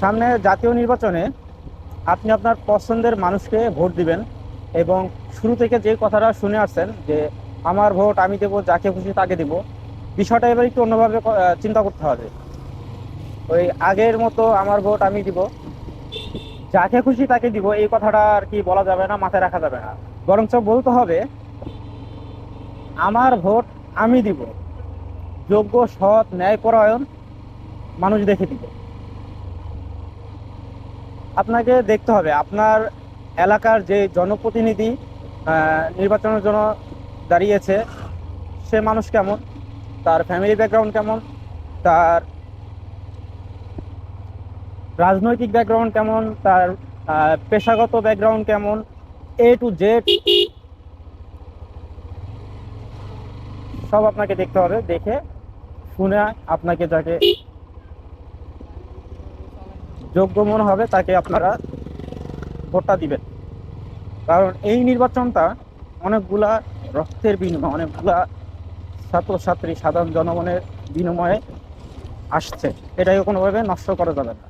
সামনে জাতীয় নির্বাচনে আপনি আপনার পছন্দের মানুষকে ভোট দিবেন এবং শুরু থেকে যে কথাটা শুনে আসছেন যে আমার ভোট আমি দেবো, যাকে খুশি তাকে দিব, বিষয়টা এবার একটু অন্যভাবে চিন্তা করতে হবে। ওই আগের মতো আমার ভোট আমি দিব, যাকে খুশি তাকে দিব, এই কথাটা আর কি বলা যাবে না, মাথায় রাখা যাবে না। বরঞ্চ বলতে হবে, আমার ভোট আমি দিব। যোগ্য, সৎ, ন্যায়পরায়ণ মানুষ দেখে দিব। আপনাকে দেখতে হবে। আপনার এলাকার যে জনপ্রতিনিধি নির্বাচনের জন্য দাঁড়িয়েছে, সে মানুষ কেমন? তার ফ্যামিলি ব্যাকগ্রাউন্ড কেমন? তার রাজনৈতিক ব্যাকগ্রাউন্ড কেমন? তার পেশাগত ব্যাকগ্রাউন্ড কেমন? এ টু জেড সব আপনাকে দেখতে হবে, দেখে শুনে আপনাকে যাকে যোগ্য মনে হবে, তাকে আপনারা ভোটটা দিবেন। কারণ এই নির্বাচনটা অনেকগুলা রক্তের বিনিময়, অনেকগুলা ছাত্রছাত্রী, সাধারণ জনগণের বিনিময়ে আসছে। এটাকে কোনোভাবে নষ্ট করা যাবে না।